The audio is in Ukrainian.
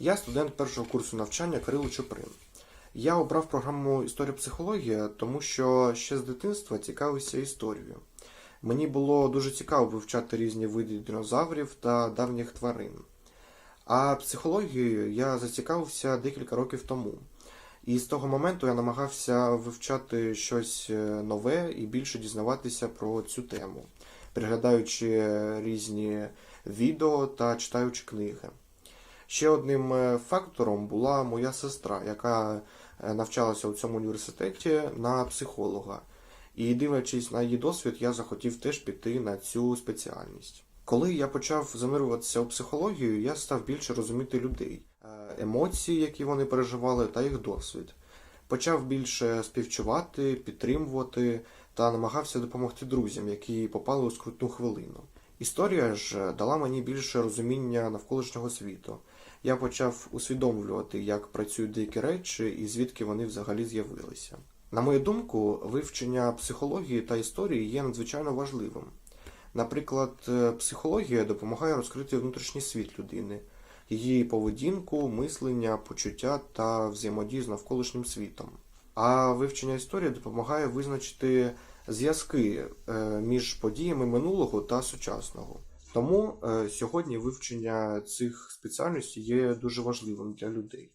Я студент першого курсу навчання Кирило Чуприн. Я обрав програму Історія психологія, тому що ще з дитинства цікавився історією. Мені було дуже цікаво вивчати різні види динозаврів та давніх тварин. А психологією я зацікавився декілька років тому. І з того моменту я намагався вивчати щось е, нове і більше дізнаватися про цю тему, переглядаючи різні відео та читаючи книги. Ще одним е, фактором була моя сестра, яка е, навчалася у цьому університеті на психолога. І дивлячись на її досвід, я захотів теж піти на цю спеціальність. Коли я почав занурюватися у психологію, я став більше розуміти людей, е, емоції, які вони переживали, та їх досвід. Почав більше співчувати, підтримувати та намагався допомогти друзям, які попали у скрутну хвилину. Історія ж дала мені більше розуміння навколишнього світу. Я почав усвідомлювати, як працюють деякі речі і звідки вони взагалі з'явилися. На мою думку, вивчення психології та історії є надзвичайно важливим. Наприклад, е, психологія допомагає розкрити внутрішній світ людини, її поведінку, мислення, почуття та взаємодію з навколишнім світом. А вивчення історії допомагає визначити зв'язки е, між подіями минулого та сучасного. Тому е, сьогодні вивчення цих спеціальностей є дуже важливим для людей.